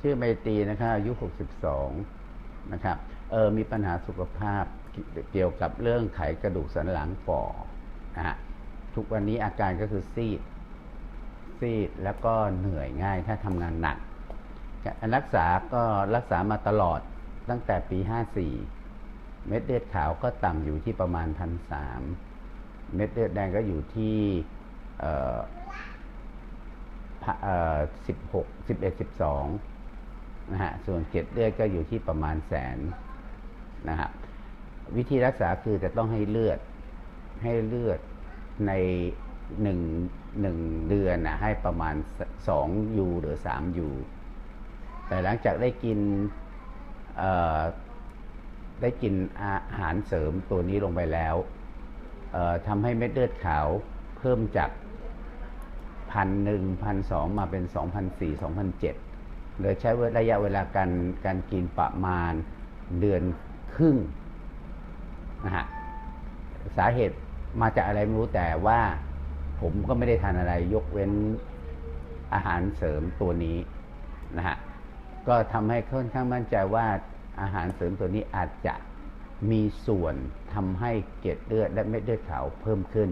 ชื่อไมตรีนะครับอายุ 62 นะครับเออมีปัญหาสุขภาพเกี่ยวกับเรื่องไขกระดูกสันหลังฝ่อนะฮะทุกวันนี้อาการก็คือซีด ซีดแล้วก็เหนื่อยง่ายถ้าทำงานหนักการรักษาก็รักษามาตลอดตั้งแต่ปี 54 เม็ดเลือดขาวก็ต่ำอยู่ที่ประมาณพันสามเม็ดเลือดแดงก็อยู่ที่เอ่อสิบหกสิบเอ็ดสิบสอง นะฮะส่วนเกล็ดเลือดก็อยู่ที่ประมาณแสนนะฮะวิธีรักษาคือจะต้องให้เลือดให้เลือดในหนึ่งหนึ่งเดือนนะให้ประมาณสองยูหรือสามยูแต่หลังจากได้กินได้กินอาหารเสริมตัวนี้ลงไปแล้วทำให้เม็ดเลือดขาวเพิ่มจากพันหนึ่งพันสองมาเป็นสองพันสี่สองพันเจ็ด โดยใช้ระยะเวลาการการกินประมาณเดือนครึ่งนะฮะสาเหตุมาจากอะไรไม่รู้แต่ว่าผมก็ไม่ได้ทานอะไรยกเว้นอาหารเสริมตัวนี้นะฮะก็ทำให้ค่อนข้างมั่นใจว่าอาหารเสริมตัวนี้อาจจะมีส่วนทำให้เกล็ดเลือดและเม็ดเลือดขาวเพิ่มขึ้น